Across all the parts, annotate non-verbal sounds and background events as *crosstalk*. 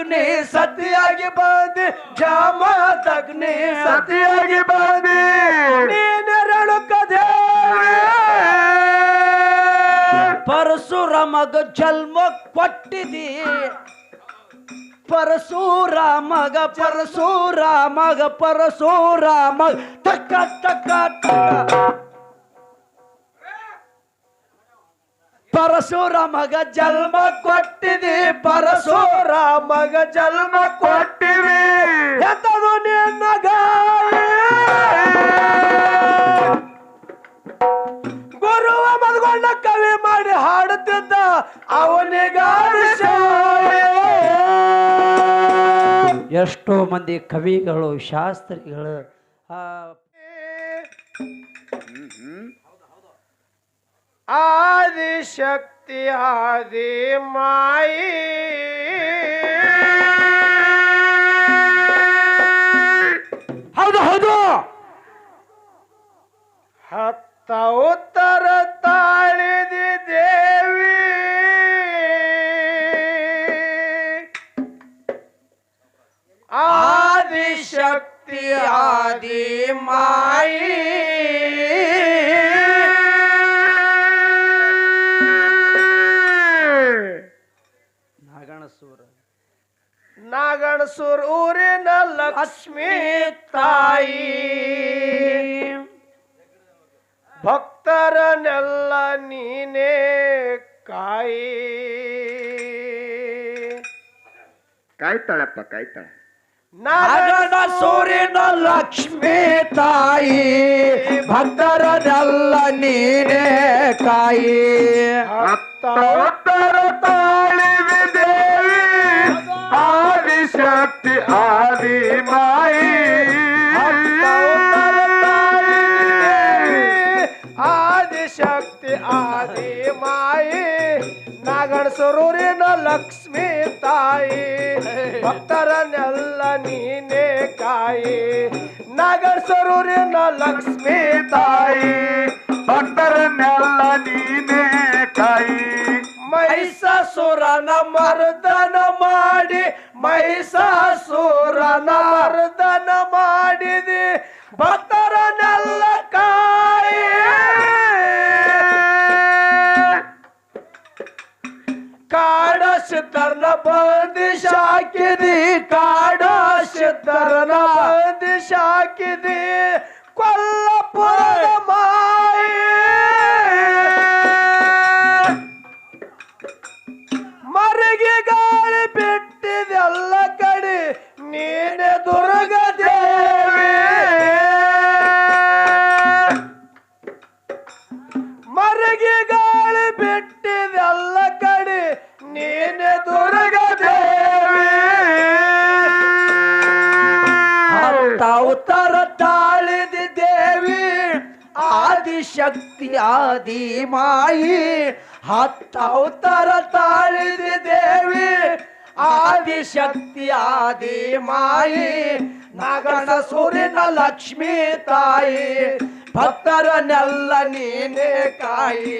ತಗ್ನಿ ಸತಿಯಾಗಿ ಬಂದಿ ಜಾಮದಗ್ನಿ ಸತಿಯಾಗಿ ಬಂದಿ. ನೀನೆರಳು ಕದೆ ಪರಶುರಾಮಗ ಜನ್ಮ ಕೊಟ್ಟಿದಿ. ಪರಶುರಾಮಗ ಪರಶುರಾಮಗ ಪರಶುರಾಮ ತಕ್ಕ ತಕ್ಕ ತಕ್ಕ. ಪರಶುರಾಮಗ ಜನ್ಮ ಕೊಟ್ಟಿದಿ ಪರಶುರಾಮಗ ಜನ್ಮ ಕೊಟ್ಟಿವಿ ಎತ್ತದು ನಿನ್ನ ಗಾಯ ಗುರುವ ಮದ್ಕೊಂಡ ಕವಿ ಮಾಡಿ ಹಾಡುತ್ತಿದ್ದ ಅವನಿಗ ಎಷ್ಟೋ ಮಂದಿ ಕವಿಗಳು, ಶಾಸ್ತ್ರಿಗಳು ಆದಿಶಕ್ತಿ ಆದಿ ಮಾಯಿ ಹೌದು ಹೌದು. ಹತ್ತ ಉತ್ತರ ತಾಳಿದಿ ದೇವಿ. ಆದಿಶಕ್ತಿ ಆದಿ ಮಾಯಿ ಊರಿನ ಲಕ್ಷ್ಮೀ ತಾಯಿ. ಭಕ್ತರನೆಲ್ಲ ನೀನೇ ಕಾಯಿ. ಕಾಯ್ತಾಳಪ್ಪ ಕಾಯ್ತಾಳ. ನಾಗಣ ಸೂರ್ಯನ ಲಕ್ಷ್ಮೀ ತಾಯಿ ಭಕ್ತರನೆಲ್ಲ ನೀನೇ ಕಾಯಿ. ಭಕ್ತರ ದೇವಿ ಆದಿಶಕ್ತಿ ಆದಿ ಮಾಯಿ ಆದಿಶಕ್ತಿ ಆದಿ ಮಾಯಿ. ನಾಗಣ ಸರೂರಿನ ಲಕ್ಷ್ಮಿ ತಾಯಿ. ಭಕ್ತರನ್ನೆಲ್ಲ ನೀನೇ ಕಾಯಿ. ನಾಗಣ ಸರೂರಿನ ಲಕ್ಷ್ಮೀ ತಾಯಿ. ಭಕ್ತರನ್ನೆಲ್ಲ ನೀನೇ ಕಾಯಿ. ಮಹಿಷಾಸುರನ ಮರ್ದನ ಮಾಡಿ ಮಹಿಷಾಸುರನ ಮರ್ದನ ಮಾಡಿದಿ. ಭಕ್ತರನೆಲ್ಲ ಕಾಯಿ. ಕಾಡ ಸಿದ್ಧರನ ಬಂದಿಶಾಕಿದಿ ಕಾಡ ಸಿದ್ಧರನ ಬಂದಿಶಾಕಿದಿ ಆದಿಶಕ್ತಿ ಆದಿ ಮಾಯಿ ಹತ್ತ ತಾಳಿದೆ ದೇವಿ. ಆದಿಶಕ್ತಿ ಆದಿ ಮಾಯಿ ನಾಗಣ ಸೂರ್ಯನ ಲಕ್ಷ್ಮೀ ತಾಯಿ. ಭಕ್ತರನ್ನೆಲ್ಲ ನೀನೇ ಕಾಯಿ.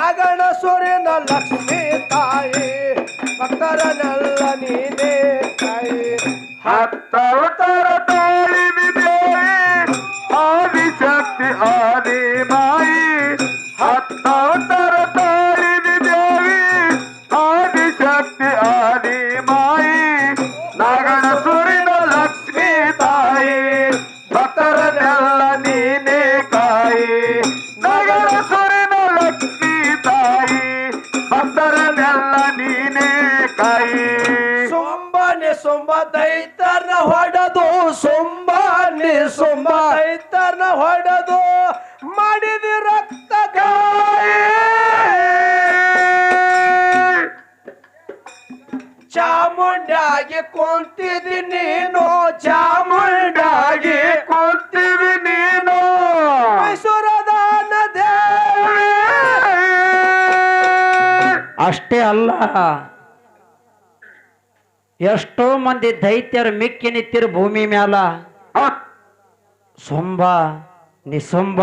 ನಗಣ ಸೂರ್ಯನ ಲಕ್ಷ್ಮೀ ತಾಯಿ, ಭಕ್ತರನ್ನೆಲ್ಲ ನೀನೇ ಕಾಯಿ. ಹತ್ತವತರ ದೇವಿ. ಆದಿಶಕ್ತಿ ಆದಿ ಹತ್ತವತರ ಚಾಮುಂಡಾಗಿ ಕುಂತಿದಿ ನೀನು ಚಾಮುಂಡಾಗಿ ಕೂತೀವಿ ನೀನು. ಮೈಸೂರದಾನ ದೇವಿ ಅಷ್ಟೇ ಅಲ್ಲ ಎಷ್ಟೋ ಮಂದಿ ದೈತ್ಯರು ಮಿಕ್ಕಿ ನಿಂತಿರು ಭೂಮಿ ಮ್ಯಾಲ. ಸೊಂಬ ನಿಸೊಂಬ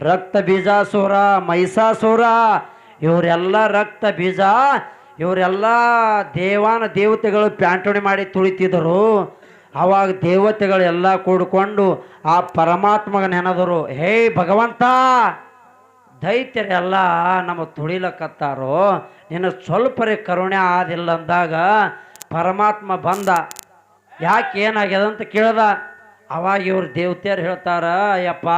ರಕ್ತ ಬೀಜಾಸುರ ಮೈಸಾಸುರ ಇವರೆಲ್ಲ ರಕ್ತ ಬೀಜ ಇವರೆಲ್ಲ ದೇವಾನ ದೇವತೆಗಳು ಪ್ಯಾಂಟೋಣಿ ಮಾಡಿ ತುಳಿತಿದ್ದರು. ಅವಾಗ ದೇವತೆಗಳೆಲ್ಲ ಕೂಡ್ಕೊಂಡು ಆ ಪರಮಾತ್ಮಗ ನೆನೆದರು ಹೇ ಭಗವಂತ ದೈತ್ಯರೆಲ್ಲ ನಮ್ಮ ತುಳಿಲಕ್ಕತ್ತಾರೋ ನಿನ್ನ ಸ್ವಲ್ಪರೇ ಕರುಣೆ ಆದಿಲ್ಲ ಅಂದಾಗ ಪರಮಾತ್ಮ ಬಂದ, ಯಾಕೆ ಏನಾಗ್ಯದ? ಅಂತ ಕೇಳ್ದ. ಅವಾಗ ಇವ್ರು ದೇವತೆಯರು ಹೇಳ್ತಾರ ಯಪ್ಪ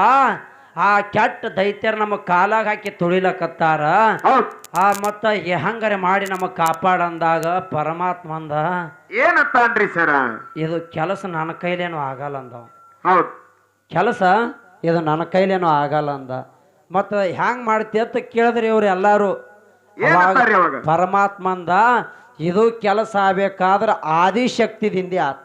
ಆ ಕೆಟ್ಟ ದೈತ್ಯರು ನಮ್ಮ ಕಾಲಾಗ ಹಾಕಿ ತುಳಿಲಕತ್ತಾರ. ಆ ಮತ್ತ ಹಂಗಾರೆ ಮಾಡಿ ನಮಗೆ ಕಾಪಾಡಂದಾಗ ಪರಮಾತ್ಮ ಅಂದ ಏನತ್ತಾನ್ರಿ ಸರ? ಇದು ಕೆಲಸ ನನ್ನ ಕೈಲೇನು ಆಗಲ್ಲ ಅಂದ ಹೌದ್. ಕೆಲಸ ಇದು ನನ್ನ ಕೈಲೇನು ಆಗಲ್ಲ ಅಂದ. ಮತ್ತ ಹೆಂಗ್ ಮಾಡ್ತಿ ಅಂತ ಕೇಳಿದ್ರಿ ಇವ್ರು ಎಲ್ಲಾರು. ಪರಮಾತ್ಮ ಅಂದ ಇದು ಕೆಲಸ ಆಗ್ಬೇಕಾದ್ರೆ ಆದಿಶಕ್ತಿದಿಂದ ಆತ.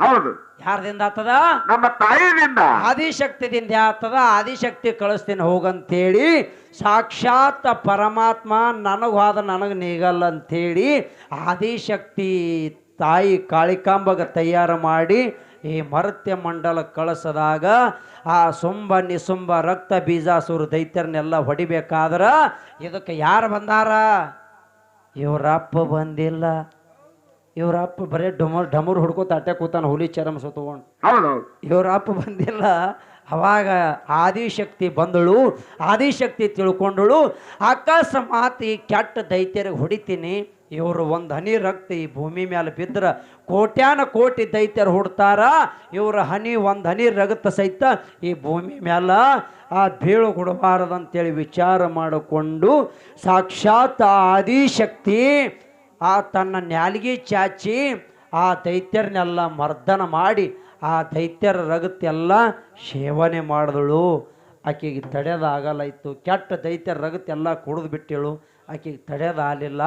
ಹೌದು. ಯಾರದಿಂದ ಆತದ ನಮ್ಮ ತಾಯಿನಿಂದ ಆದಿಶಕ್ತಿದಿಂದ ಆತದ ಆದಿಶಕ್ತಿ ಕಳಿಸ್ತೀನಿ ಹೋಗಂತೇಳಿ ಸಾಕ್ಷಾತ್ ಪರಮಾತ್ಮ ನನಗೆ ಹೋದ ನನಗೆ ನೀಗಲ್ಲ ಅಂತೇಳಿ ಆದಿಶಕ್ತಿ ತಾಯಿ ಕಾಳಿಕಾಂಬಗ ತಯಾರು ಮಾಡಿ ಈ ಮರತ್ಯ ಮಂಡಲ ಕಳಿಸದಾಗ ಆ ಸುಂಬ ನಿಸುಂಬ ರಕ್ತ ಬೀಜಾಸುರ ದೈತ್ಯರನ್ನೆಲ್ಲ ಹೊಡಿಬೇಕಾದ್ರ ಇದಕ್ಕೆ ಯಾರು ಬಂದಾರ? ಇವರಪ್ಪ ಬಂದಿಲ್ಲ. ಇವರಪ್ಪ ಬರೀ ಡಮರ್ ಡಮರ್ ಹುಡ್ಕೋತ ಅಟ್ಟೆ ಕೂತಾನ ಹುಲಿ ಚರಮ ಸುತ್ತಕೊಂಡು ಇವರಪ್ಪ ಇವ್ರ ಅಪ್ಪ ಬಂದಿಲ್ಲ ಅವಾಗ ಆದಿಶಕ್ತಿ ಬಂದಳು ಆದಿಶಕ್ತಿ ತಿಳ್ಕೊಂಡಳು. ಆಕಾಶ ಈ ಕೆಟ್ಟ ದೈತ್ಯರಿಗೆ ಹೊಡಿತೀನಿ. ಇವರು ಒಂದು ಹನಿ ರಕ್ತ ಈ ಭೂಮಿ ಮೇಲೆ ಬಿದ್ದರೆ ಕೋಟ್ಯಾನ ಕೋಟಿ ದೈತ್ಯರು ಹುಡ್ತಾರ. ಇವ್ರ ಹನಿ ಒಂದು ಹನಿ ರಗತ ಸಹಿತ ಈ ಭೂಮಿ ಮೇಲೆ ಆ ಬೀಳು ಕೊಡಬಾರದಂತೇಳಿ ವಿಚಾರ ಮಾಡಿಕೊಂಡು ಸಾಕ್ಷಾತ್ ಆದಿಶಕ್ತಿ ಆ ತನ್ನ ನ್ಯಾಲಿಗೆ ಚಾಚಿ ಆ ದೈತ್ಯರನ್ನೆಲ್ಲ ಮರ್ದನ ಮಾಡಿ ಆ ದೈತ್ಯರ ರಗತ್ತೆಲ್ಲ ಸೇವನೆ ಮಾಡಿದಳು. ಆಕೆಗೆ ತಡೆಯೋದಾಗಲ್ಲ ಇತ್ತು ಕೆಟ್ಟ ದೈತ್ಯರ ರಗತ್ತೆಲ್ಲ ಕುಡಿದು ಬಿಟ್ಟಳು. ಆಕೆಗೆ ತಡೆಯೋದಾಗಲಿಲ್ಲ.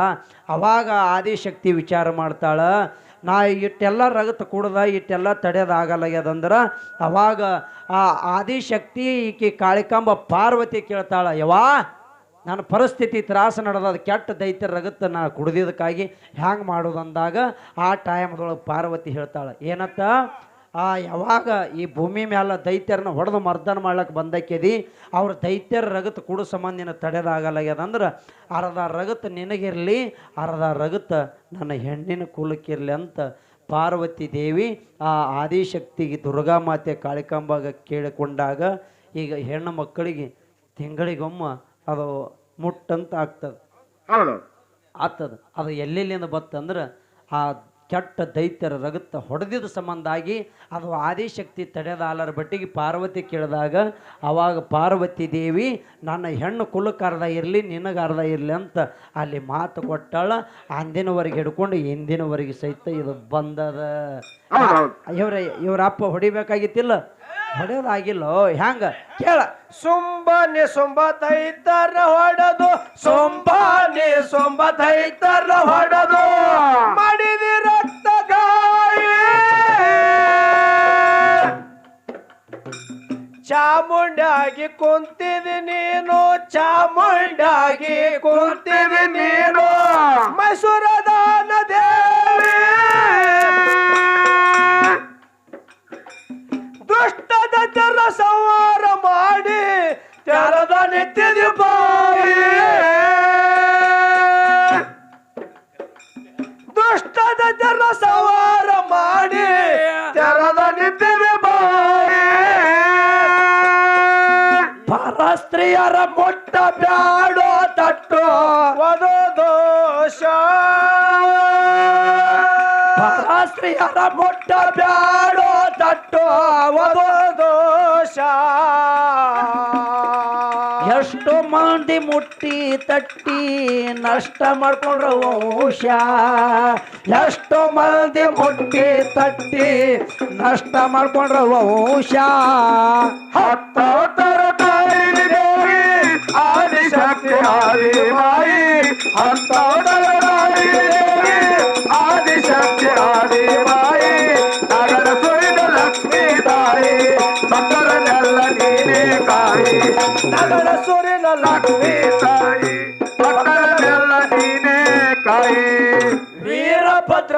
ಅವಾಗ ಆದಿಶಕ್ತಿ ವಿಚಾರ ಮಾಡ್ತಾಳೆ, ನಾ ಇಟ್ಟೆಲ್ಲ ರಗತ್ ಕುಡ್ದ, ಇಟ್ಟೆಲ್ಲ ತಡೆಯೋದಾಗಲ್ಲಾಗ್ಯದಂದ್ರೆ ಅವಾಗ ಆ ಆದಿಶಕ್ತಿ ಈಕೆ ಕಾಳಿಕಾಂಬ ಪಾರ್ವತಿ ಕೇಳ್ತಾಳೆ ಯವಾ ನನ್ನ ಪರಿಸ್ಥಿತಿ ತ್ರಾಸ ನಡೆದ ಅದು ಕೆಟ್ಟ ದೈತ್ಯ ರಗತ್ತ ನಾ ಕುಡ್ದಿದ್ದಕ್ಕಾಗಿ ಹ್ಯಾಂಗೆ ಮಾಡೋದು ಅಂದಾಗ ಆ ಟೈಮ್ದೊಳಗೆ ಪಾರ್ವತಿ ಹೇಳ್ತಾಳೆ, ಏನತ್ತ? ಆ, ಯಾವಾಗ ಈ ಭೂಮಿ ಮ್ಯಾಲ ದೈತ್ಯರನ್ನ ಹೊಡೆದು ಮರ್ದನ ಮಾಡ್ಲಕ್ಕೆ ಬಂದಕ್ಕೆದಿ, ಅವ್ರ ದೈತ್ಯರ ರಗತ್ ಕುಡು ಸಂಬಂಧಿನ ತಡೆದಾಗಲಾಗ್ಯದಂದ್ರೆ, ಅರ್ಧ ರಗತ್ ನಿನಗಿರಲಿ, ಅರ್ಧ ರಗತ್ ನನ್ನ ಹೆಣ್ಣಿನ ಕುಲಕ್ಕಿರಲಿ ಅಂತ ಪಾರ್ವತಿ ದೇವಿ ಆ ಆದಿಶಕ್ತಿಗೆ ದುರ್ಗಾ ಮಾತೆ ಕಾಳಿಕಾಂಬಾಗ ಕೇಳಿಕೊಂಡಾಗ ಈಗ ಹೆಣ್ಣು ಮಕ್ಕಳಿಗೆ ತಿಂಗಳಿಗೊಮ್ಮ ಅದು ಮುಟ್ಟಂತ ಆಗ್ತದೆ. ಹೌದು. ಆಗ್ತದ. ಅದು ಎಲ್ಲೆಲ್ಲಿಂದ ಬತ್ತಂದ್ರೆ ಆ ಕೆಟ್ಟ ದೈತ್ಯರ ರಗತ್ತ ಸಂಬಂಧ ಆಗಿ ಅದು ಆದಿಶಕ್ತಿ ತಡೆದ ಆಲರ ಬಟ್ಟಿಗೆ ಪಾರ್ವತಿ ಕೇಳಿದಾಗ ಅವಾಗ ಪಾರ್ವತಿ ದೇವಿ ನನ್ನ ಹೆಣ್ಣು ಕುಲಕ್ಕೆ ಅರ್ಧ ಇರಲಿ ನಿನಗೆ ಅರ್ಧ ಇರಲಿ ಅಂತ ಅಲ್ಲಿ ಮಾತು ಕೊಟ್ಟಾಳ. ಅಂದಿನವರೆಗೆ ಹಿಡ್ಕೊಂಡು ಇಂದಿನವರೆಗೆ ಸಹಿತ ಇದು ಬಂದದ. ಇವ್ರ ಇವ್ರ ಅಪ್ಪ ಹೊಡಿಬೇಕಾಗಿತ್ತಿಲ್ಲ. ಹೊಡೆಯೋದಾಗಿಲ್ಲ ಹ್ಯಾಂಗ? ಕೇಳ. ಸುಂಬನೆ ಸೊಂಬ ತೈತರ ಹೊಡೆದು, ಸೊಂಬನೆ ಸೊಂಬ ತೈತರ ಹೊಡೆದು ಮಡಿದಿ ರಕ್ತ ಗಾಯ ಚಾಮುಂಡಾಗಿ ಕುಂತಿದಿ ನೀನು, ಚಾಮುಂಡಾಗಿ ಕುಂತಿದಿ ನೀನು. ಮೈಸೂರದಾನ ದೇವಿ ದುಷ್ಟದ ತೆರ ಸಂಹಾರ ಮಾಡಿ ತೆರದ ನಿತ್ಯದಿ ಬಾಯಿ. ದುಷ್ಟದ ಜನ ಸಂಹಾರ ಮಾಡಿ ತೆರದ ನಿತ್ಯದಿ ಬಾಯಿ. ಪರಸ್ತ್ರೀಯರ ಮುಟ್ಟ ಬ್ಯಾಡೋ ತಟ್ಟು ವಧು ದೋಷ. ಪರಸ್ತ್ರೀಯರ ಮುಟ್ಟ ಬ್ಯಾಡೋ ತಟ್ಟು ವಧು ದೋಷ ಎಷ್ಟು ಮಂದಿ ಮುಟ್ಟಿ ತಟ್ಟಿ ನಷ್ಟ ಮಾಡ್ಕೊಂಡ್ರ ವಂಶ. ಎಷ್ಟು ಮಂದಿ ಮುಟ್ಟಿ ತಟ್ಟಿ ನಷ್ಟ ಮಾಡ್ಕೊಂಡ್ರ ವಂಶ. ಹತ್ತೋ ತರಕಾರಿ ದೇವಿ ಆದಿಶಕ್ತಿ ಹತ್ತವತ್ತರ ತಾಯಿ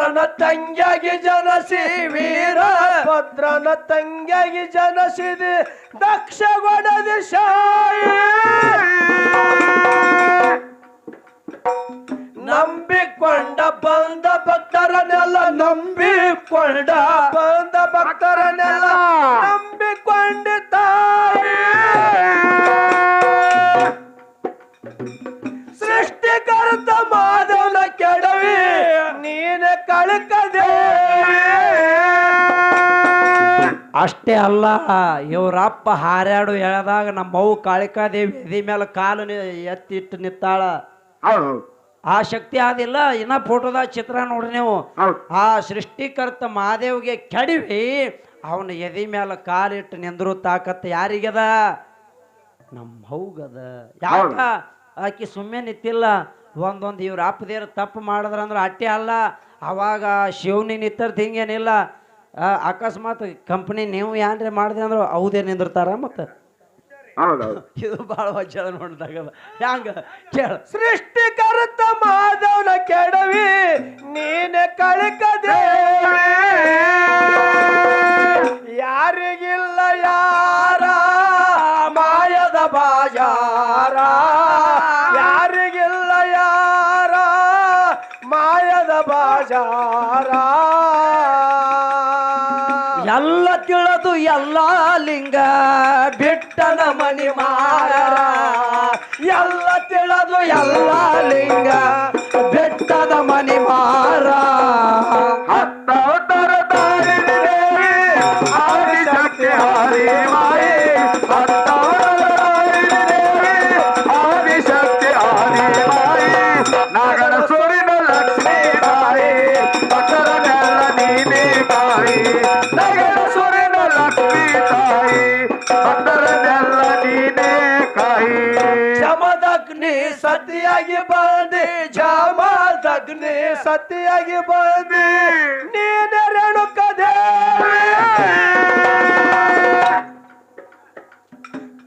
ವೀರಭದ್ರನ ತಂಗಿಯಾಗಿ ಜನಸಿ ವೀರಭದ್ರನ ತಂಗಿಯಾಗಿ ಜನಸಿದೆ ದಕ್ಷ ಗೊಡದ ಶಾಯಿ. ನಂಬಿಕೊಂಡ ಬಂದ ಭಕ್ತರನ್ನೆಲ್ಲ ನಂಬಿಕೊಂಡ ಬಂದ ಭಕ್ತರನ್ನೆಲ್ಲ ಅಷ್ಟೇ ಅಲ್ಲ ಇವರಪ್ಪ ಹಾರ್ಯಾಡು ಎಳೆದಾಗ ನಮ್ಮ ಕಾಳಿಕಾ ಕಾಳಿಕಾದೇವಿ ಎದಿ ಮೇಲೆ ಕಾಲು ಎತ್ತಿಟ್ಟು ನಿತ್ತಾಳ ಆ ಶಕ್ತಿ ಆದಿಲ್ಲ ಇನ್ನ ಫೋಟೋದಾಗ ಚಿತ್ರ ನೋಡ್ರಿ ನೀವು. ಆ ಸೃಷ್ಟಿಕರ್ತ ಮಹಾದೇವ್ಗೆ ಕೆಡವಿ ಅವನ ಎದಿ ಮೇಲೆ ಕಾಲಿಟ್ಟು ನಿಂದ್ರು ತಾಕತ್ ಯಾರಿಗದ? ನಮ್ಮ ಹೌಗದ ಯಾಕ ಆಕಿ ಸುಮ್ಮನೆ ನಿಂತಿಲ್ಲ. ಒಂದೊಂದು ಇವ್ರ ಅಪ್ಪದೇರು ತಪ್ಪು ಮಾಡಿದ್ರಂದ್ರೆ ಅಟ್ಟೆ ಅಲ್ಲ. ಅವಾಗ ಶಿವನಿ ನಿತ್ತರ್ದು ಹಿಂಗೇನಿಲ್ಲ. ಅಕಸ್ಮಾತ್ ಕಂಪ್ನಿ ನೀವು ಏನ್ರಿ ಮಾಡಿದೆ ಅಂದ್ರೆ ಹೌದೇ ನಿಂದಿರ್ತಾರ ಮತ್ತೆ? ಇದು ಬಹಳ ವಜ್ಜದ ನೋಡಿದಾಗ ಹ್ಯಾಂಗ? ಕೇಳ. ಸೃಷ್ಟಿಕರ್ತ ಮಾಧವನ ಕೆಡವಿ ನೀನೆ ಕಳಕದೆ. ಯಾರಿಗಿಲ್ಲ ಯಾರ? ಮಾಯದ ಬಾಜಾರ. ಯಾರಿಗಿಲ್ಲ ಯಾರ? ಮಾಯದ ಬಾಜಾರ. ಲಿಂಗ ಬಿಟ್ಟನ ಮನಿ ಮಾರ. ಎಲ್ಲ ತಿಳಿದು ಎಲ್ಲ ಲಿಂಗ ಬೆಟ್ಟದ ಸತಿಯಾಗಿ ಬಂದಿ ಜಮದಗ್ನಿ ಸತ್ಯಾಗಿ ಬಂದಿ ನೀನೆ ರೇಣುಕದೆ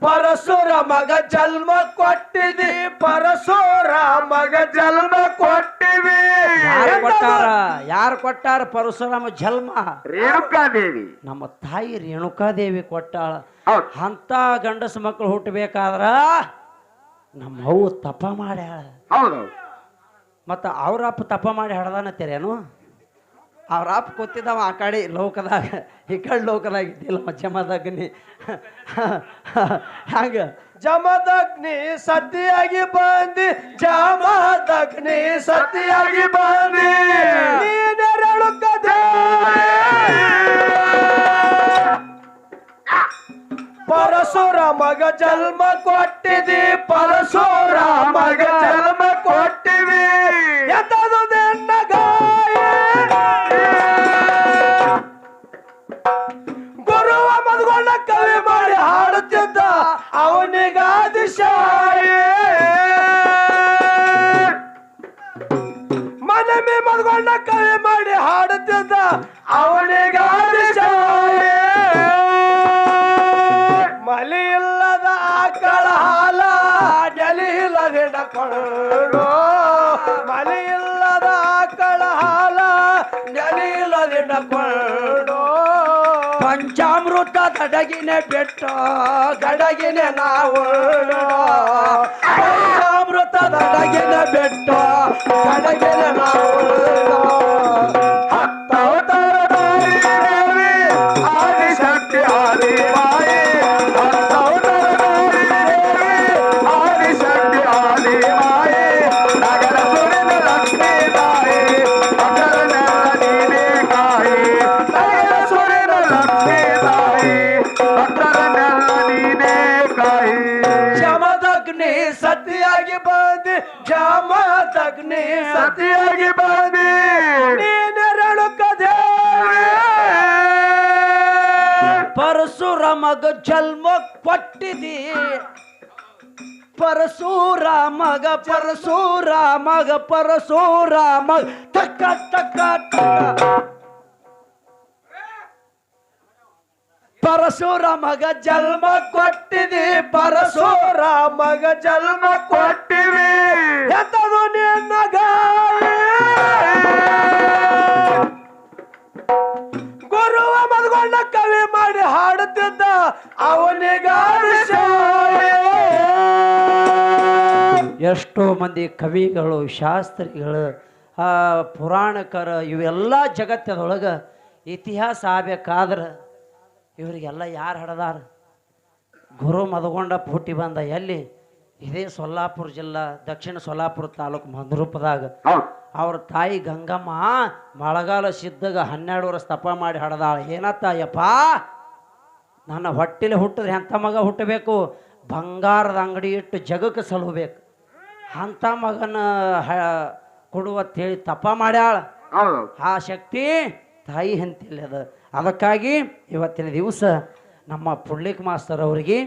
ಪರಶುರ ಮಗ ಜನ್ಮ ಕೊಟ್ಟಿದಿ ಪರಶುರ ಮಗ ಜನ್ಮ ಕೊಟ್ಟಿವಿ ಯಾರು ಕೊಟ್ಟಾರ? ಯಾರು ಕೊಟ್ಟಾರ ಪರಶುರಾಮ ಜನ್ಮ? ರೇಣುಕಾದೇವಿ. ನಮ್ಮ ತಾಯಿ ರೇಣುಕಾದೇವಿ ಕೊಟ್ಟಾಳ. ಅಂತ ಗಂಡಸ ಮಕ್ಕಳು ಹುಟ್ಟಬೇಕಾದ್ರ ನಮ್ಮ ಅವ್ವ ತಪ ಮಾಡಿ ಹೌದೌದು ಮತ್ತು ಅವ್ರ ಅಪ್ಪ ತಪ ಮಾಡಿ ಹಡ್ದಾನತ್ತೀರೇನು ಅವ್ರ ಅಪ್ಪ ಕೂತಿದ್ದವ ಆ ಕಡೆ ಲೋಕದಾಗ. ಈ ಕಡೆ ಲೋಕದಾಗ ಇದ್ದಿಲ್ಲ ಜಮದಗ್ನಿ. ಹಂಗ ಜಮದಗ್ನಿ ಸತಿಯಾಗಿ ಬಂದಿ ಜಮದಗ್ನಿ ಸತಿಯಾಗಿ ಬಂದಿ. ನೀನೆರಳು ರೇಣುಕದೆ ಮಗ ಜನ್ಮ ಕೊಟ್ಟಿದಿ ಪರಶುರ ಮಗ ಜನ್ಮ ಮಲಿ ಇಲ್ಲದ ಆಕಳ ಹಾಲ ನೆಲಿ ಇಲ್ಲದ ಹಿಡಕೊಳ್ಳು ಪಂಚಾಮೃತ ದಡಗಿನ ಬೆಟ್ಟ ಗಡಗಿನ ನಾವು ಪಂಚಾಮೃತ ದಡಗಿನ ಬೆಟ್ಟ ಗಡಗಿನ ನಾವು ಪರಶುರಾಮಗ ಜನ್ಮ ಕೊಟ್ಟಿದಿ. ಪರಶುರಾಮಗ ಪರಶುರಾಮಗ ಪರಶುರಾಮ ತಕ್ಕ ತಕ್ಕ ಪರಶುರಾಮಗ ಜನ್ಮ ಕೊಟ್ಟಿದಿ, ಪರಶುರಾಮಗ ಜನ್ಮ ಕೊಟ್ಟಿವಿ ಎಂತದು ನಿನ್ನ ಗಾಯ? ಗುರುವ ಮದ್ಕೊಂಡ ಮಾಡಿ ಹಾಡುತ್ತಿದ್ದ ಅವನಿಗಾರು ಎಷ್ಟೋ ಮಂದಿ ಕವಿಗಳು ಶಾಸ್ತ್ರಿಗಳು ಪುರಾಣಕರ ಇವೆಲ್ಲ ಜಗತ್ತದೊಳಗೆ ಇತಿಹಾಸ ಆಗ್ಬೇಕಾದ್ರೆ ಇವರಿಗೆಲ್ಲ ಯಾರು ಹಡದಾರ? ಗುರು ಮದಗೊಂಡ ಪುಟ್ಟಿ ಬಂದ ಎಲ್ಲಿ? ಇದೇ ಸೊಲ್ಲಾಪುರ ಜಿಲ್ಲಾ ದಕ್ಷಿಣ ಸೊಲ್ಲಾಪುರ ತಾಲೂಕು ಮಂದ್ರೂಪದಾಗ ಅವ್ರ ತಾಯಿ ಗಂಗಮ್ಮ ಮಳೆಗಾಲ ಸಿದ್ದಾಗ ಹನ್ನೆರಡು ವರ್ಷ ತಪ ಮಾಡಿ ಹಡದಾಳ. ಏನತ್ತ ಯಪ್ಪ ನನ್ನ ಹೊಟ್ಟೆಲಿ ಹುಟ್ಟಿದ್ರೆ ಎಂಥ ಮಗ ಹುಟ್ಟಬೇಕು? ಬಂಗಾರದ ಅಂಗಡಿ ಇಟ್ಟು ಜಗಕ್ಕೆ ಸಲುಬೇಕು. ಅಂಥ ಮಗನ ಹ ಕೊಡುವತ್ತೇಳಿ ತಪ ಮಾಡ್ಯಾಳ. ಆ ಶಕ್ತಿ ತಾಯಿ ಹಂತಿಲ್ಲ ಅದು. ಅದಕ್ಕಾಗಿ ಇವತ್ತಿನ ದಿವಸ ನಮ್ಮ ಪುಳ್ಳಿಕ್ ಮಾಸ್ತರ್ ಅವರಿಗೆ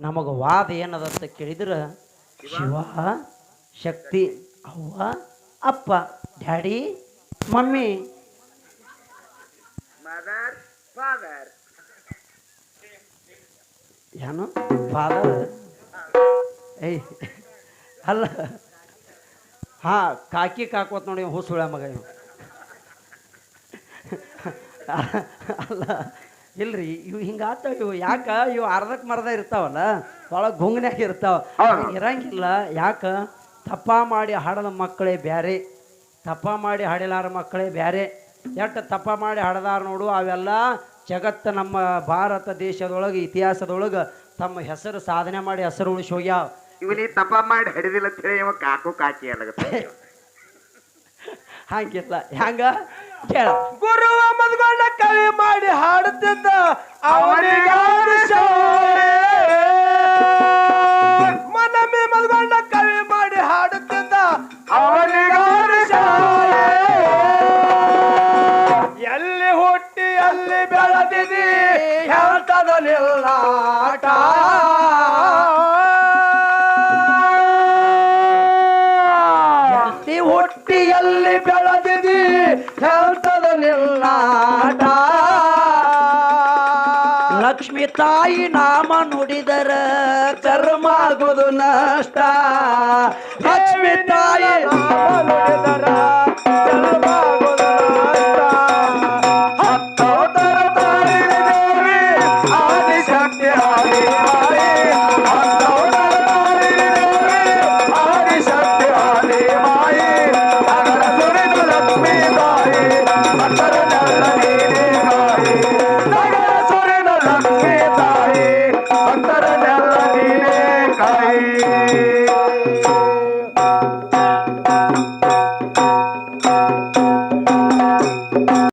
ನಮಗೆ ವಾದ ಏನದ ಅಂತ ಕೇಳಿದ್ರೆ ಶಿವ ಶಕ್ತಿ ಅವ್ವ ಅಪ್ಪ ಡ್ಯಾಡಿ ಮಮ್ಮಿ. ಏನು ಫಾದರ್ ಏಯ್ ಅಲ್ಲ. ಹಾಂ ಕಾಕಿ ಕಾಕೋತ್ ನೋಡಿ ಹುಸುಳ ಮಗ ಇವ ಅಲ್ಲ ಇಲ್ರಿ ಇವು ಹಿಂಗಾತಾವ ಇವು. ಯಾಕ? ಇವು ಅರ್ಧಕ್ಕೆ ಮರ್ದ ಇರ್ತಾವಲ್ಲ ಒಳಗೆ ಗುಂಗ್ನ್ಯಾಗ ಇರ್ತಾವ. ಇರಂಗಿಲ್ಲ ಯಾಕ? ತಪ್ಪ ಮಾಡಿ ಹಾಡದ ಮಕ್ಕಳೇ ಬ್ಯಾರೆ. ತಪ್ಪ ಮಾಡಿ ಹಾಡಿಲಾರ ಮಕ್ಕಳೇ ಬ್ಯಾರೆ. ಎಷ್ಟು ತಪ್ಪ ಮಾಡಿ ಹಾಡದಾರ ನೋಡು ಅವೆಲ್ಲ ಜಗತ್ತು ನಮ್ಮ ಭಾರತ ದೇಶದೊಳಗೆ ಇತಿಹಾಸದೊಳಗೆ ತಮ್ಮ ಹೆಸರು ಸಾಧನೆ ಮಾಡಿ ಹೆಸರು ಉಳಿಸಿ ಹೋಗ್ಯಾವ. ಇವನಿ ತಪ ಮಾಡಿ ಹಿಡಿದಿಲ್ಲ ಅಂತ ಹೇಳಿ ಇವ ಕಾಕು ಕಾಕಿ ಅಲ್ಲಗತ್ತ *laughs* ಹಂಗಿಲ್ಲ. ಹ್ಯಾಂಗ ಕೇಳ. ಗುರುವ ಮದ್ಗೊಂಡ ಕವಿ ಮಾಡಿ ಹಾಡುತ್ತಿದ್ದ ಅವನಿಗೆ *laughs* ಮನ ಮೇ ಮದ್ಕೊಂಡ ನಷ್ಟ. ಲಕ್ಷ್ಮೀ ತಾಯಿ.